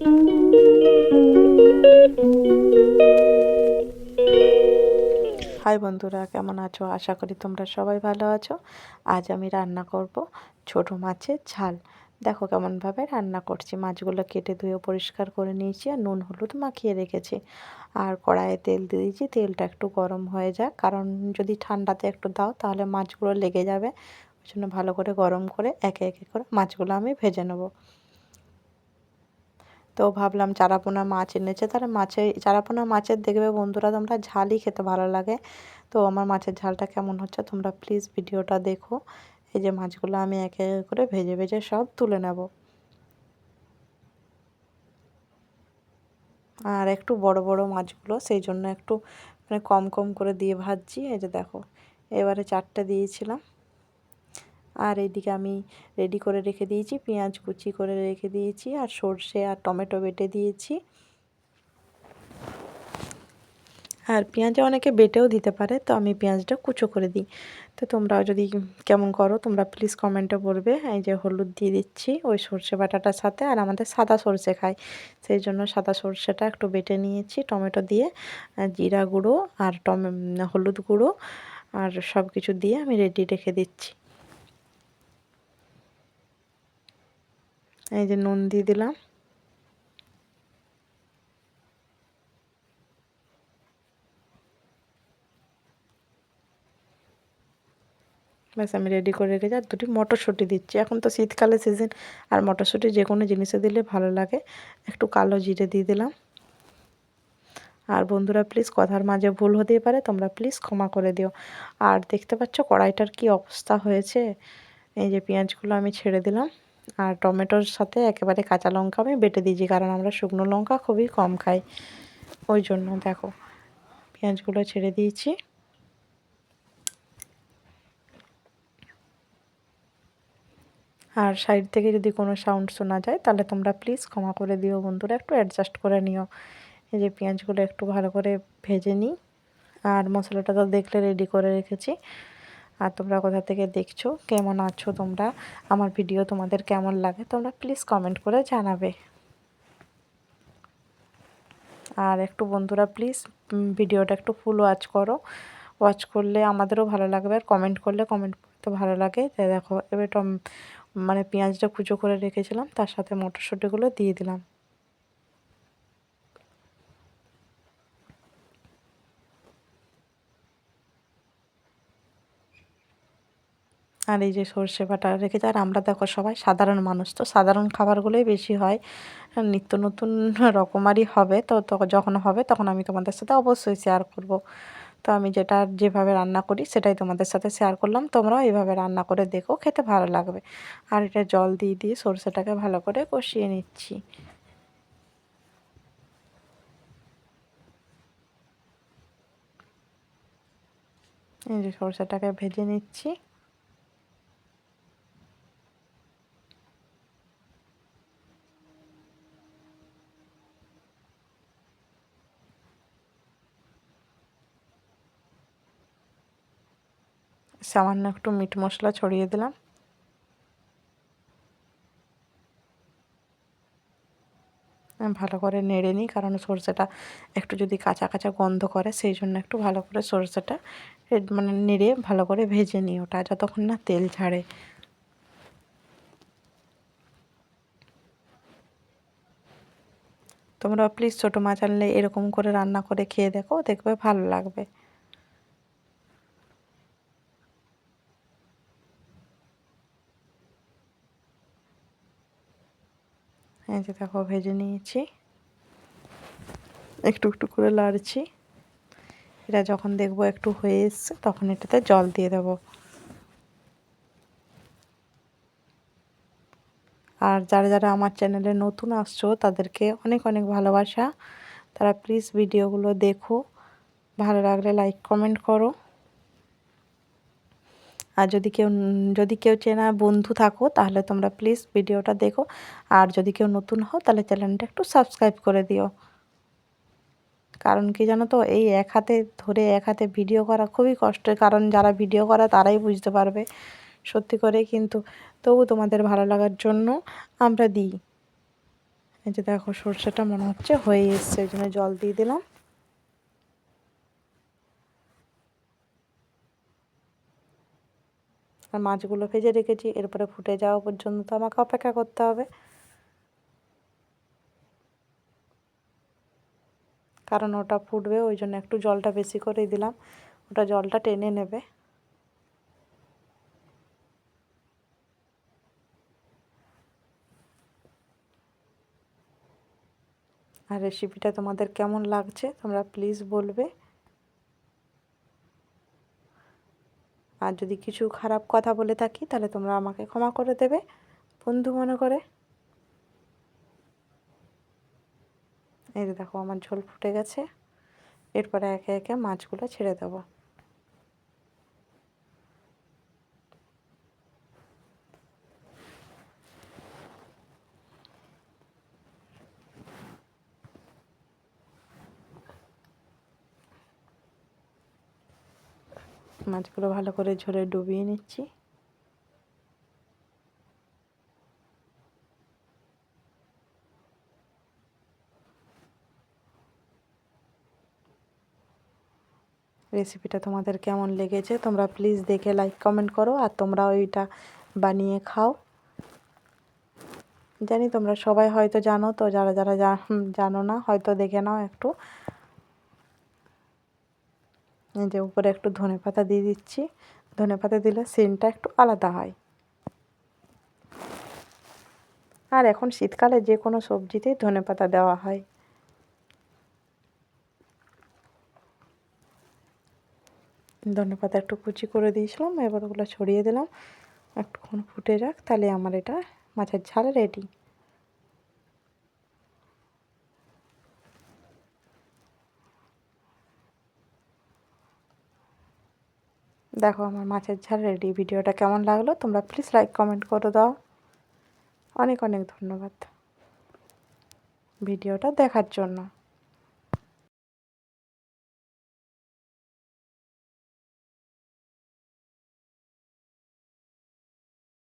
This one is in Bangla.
হাই বন্ধুরা, কেমন আছো? আশা করি তোমরা সবাই ভালো আছো। আজ আমি রান্না করব ছোট মাছের ঝাল। দেখো কেমনভাবে রান্না করছি। মাছগুলো কেটে ধুয়ে পরিষ্কার করে নিয়েছি আর নুন হলুদ মাখিয়ে রেখেছি। আর কড়াইয়ে তেল দিয়ে দিয়েছি। তেলটা একটু গরম হয়ে যাক। কারণ যদি ঠান্ডাতে একটু দাও, তাহলে মাছগুলো লেগে যাবে। ওই জন্য ভালো করে গরম করে একে একে করে মাছগুলো আমি ভেজে নেব। তো ভাবলাম চারাপোনা মাছ এনেছে। তাহলে মাছে চারাপোনা মাছের দেখবে বন্ধুরা তোমরা ঝালই খেতে ভালো লাগে। তো আমার মাছের ঝালটা কেমন হচ্ছে তোমরা প্লিজ ভিডিওটা দেখো। এই যে মাছগুলো আমি একে একে করে ভেজে ভেজে সব তুলে নেব। আর একটু বড় বড় মাছগুলো সেই জন্য একটু মানে কম কম করে দিয়ে ভাজছি। এই যে দেখো, এবারে চারটে দিয়েছিলাম। আর এদিকে আমি রেডি করে রেখে দিয়েছি, পেঁয়াজ কুচি করে রেখে দিয়েছি, আর সর্ষে আর টমেটো বেটে দিয়েছি। আর পেঁয়াজে অনেকে বেটেও দিতে পারে, তো আমি পেঁয়াজটা কুচো করে দিই। তো তোমরাও যদি কেমন করো, তোমরা প্লিজ কমেন্টে বলবে, এই যে হলুদ দিয়ে দিচ্ছি ওই সর্ষে বাটাটার সাথে, আর আমাদের সাদা সর্ষে খাই। সেই জন্য সাদা সর্ষেটা একটু বেটে নিয়েছি, টমেটো দিয়ে জিরা গুঁড়ো আর টমে হলুদ গুঁড়ো, আর সব কিছু দিয়ে আমি রেডি রেখে দিচ্ছি। এই যে নুন দিয়ে দিলাম। ব্যাস, আমি রেডি করে রেখেছি আর দুটি মটরশুঁটি দিচ্ছি। এখন তো শীতকালে সিজন আর মটরশুঁটি যে কোনো জিনিসে দিলে ভালো লাগে। একটু কালো জিরে দিয়ে দিলাম। আর বন্ধুরা প্লিজ কথার মাঝে ভুল হতেই পারে, তোমরা প্লিজ ক্ষমা করে দিও। আর দেখতে পাচ্ছ কড়াইটার কি অবস্থা হয়েছে? এই যে পেঁয়াজগুলো আমি ছেড়ে দিলাম। আর টমেটোর সাথে একেবারে কাঁচা লঙ্কা আমি বেটে দিয়েছি, কারণ আমরা শুকনো লঙ্কা খুবই কম খাই। ওই জন্য দেখো, পেঁয়াজগুলো ছেড়ে দিয়েছি। আর সাইড থেকে যদি কোনো সাউন্ড শোনা যায়, তাহলে তোমরা প্লিজ ক্ষমা করে দিও বন্ধুরা, একটু অ্যাডজাস্ট করে নিও। এই যে পেঁয়াজগুলো একটু ভালো করে ভেজে নিই। আর মশলাটা তো দেখলে রেডি করে রেখেছি। আর তোমরা কোথা থেকে দেখছ, কেমন আছো তোমরা, আমার ভিডিও তোমাদের কেমন লাগে, তোমরা প্লিজ কমেন্ট করে জানাবে। আর একটু বন্ধুরা প্লিজ ভিডিওটা একটু ফুল ওয়াচ করো। ওয়াচ করলে আমাদেরও ভালো লাগবে, আর কমেন্ট করলে কমেন্ট করতে ভালো লাগে। তাই দেখো, এবার মানে পেঁয়াজটা কুচো করে রেখেছিলাম, তার সাথে মটরশুঁটিগুলো দিয়ে দিলাম। আর এই যে সর্ষে বাটা রেখেছে আর আমরা দেখো সবাই সাধারণ মানুষ, তো সাধারণ খাবারগুলোই বেশি হয়। নিত্য নতুন রকমারই হবে, তো যখন হবে তখন আমি তোমাদের সাথে অবশ্যই শেয়ার করব। তো আমি যেটা যেভাবে রান্না করি সেটাই তোমাদের সাথে শেয়ার করলাম। তোমরাও এইভাবে রান্না করে দেখো, খেতে ভালো লাগবে। আর এটা জল দিয়ে দিয়ে সর্ষেটাকে ভালো করে কষিয়ে নিচ্ছি। এই যে সরষেটাকে ভেজে নিচ্ছি। সামান্য একটু মিট মশলা ছড়িয়ে দিলাম। ভালো করে নেড়ে নিই, কারণ সরষেটা একটু যদি কাঁচা কাঁচা গন্ধ করে, সেই জন্য একটু ভালো করে সরষেটা মানে নেড়ে ভালো করে ভেজে নিই ওটা, যতক্ষণ না তেল ছাড়ে তোমরা প্লিজ ছোটো মাছ আনলে এরকম করে রান্না করে খেয়ে দেখো, দেখবে ভালো লাগবে। এই যে দেখো, ভেজে নিয়েছি। একটু একটু করে লাড়ছি। এটা যখন দেখব একটু হয়ে এসছে, তখন এটাতে জল দিয়ে দেব। আর যারা যারা আমার চ্যানেলে নতুন আসছো, তাদেরকে অনেক অনেক ভালোবাসা। তারা প্লিজ ভিডিওগুলো দেখো। ভালো লাগলে লাইক, কমেন্ট করো। আর যদি কেউ যদি কেউ চেনা বন্ধু থাকো, তাহলে তোমরা প্লিজ ভিডিওটা দেখো। আর যদি কেউ নতুন হও, তাহলে চ্যানেলটা একটু সাবস্ক্রাইব করে দিও। কারণ কি জানো তো, এই এক হাতে ধরে এক হাতে ভিডিও করা খুবই কষ্টের, কারণ যারা ভিডিও করা তারাই বুঝতে পারবে। সত্যি করে কিন্তু তবু তোমাদের ভালো লাগার জন্য আমরা দিই। এই যে দেখো, সর্ষেটা মনে হচ্ছে হয়ে এসছে ওই জন্য জল দিয়ে দিলাম। আর মাছগুলো ভেজে রেখেছি, এরপরে ফুটে যাওয়া পর্যন্ত তো আমাকে অপেক্ষা করতে হবে। কারণ ওটা ফুটবে, ওই জন্য একটু জলটা বেশি করেই দিলাম। ওটা জলটা টেনে নেবে। আর রেসিপিটা তোমাদের কেমন লাগছে তোমরা প্লিজ বলবে। আর যদি কিছু খারাপ কথা বলে থাকি, তাহলে তোমরা আমাকে ক্ষমা করে দেবে। বন্ধু মনে করে। এই দেখো, আমার ঝোল ফুটে গেছে। এরপরে একে একে মাছগুলো ছেড়ে দেবো। মাছগুলো ভালো করে ঝোলে ডুবিয়ে নিচ্ছি। রেসিপিটা তোমাদের কেমন লেগেছে তোমরা প্লিজ দেখে লাইক কমেন্ট করো আর তোমরা ওইটা বানিয়ে খাও। জানি তোমরা সবাই হয়তো জানো তো, যারা যারা জানো না হয়তো দেখে নাও একটু। যে উপরে একটু ধনে পাতা দিয়ে দিচ্ছি। ধনে পাতা দিলে সেন্টটা একটু আলাদা হয়। আর এখন শীতকালে যে কোনো সবজিতেই ধনে পাতা দেওয়া হয়। ধনে পাতা একটু কুচি করে দিয়েছিলাম, এবার ওগুলো ছড়িয়ে দিলাম। একটুক্ষণ ফুটে যাক, তাহলে আমার এটা মাছের ঝাল রেডি দেখো আমার মাছের ঝাল রেডি ভিডিওটা কেমন লাগল তোমরা প্লিজ লাইক কমেন্ট করে দাও। অনেক অনেক ধন্যবাদ। ভিডিওটা দেখার জন্য।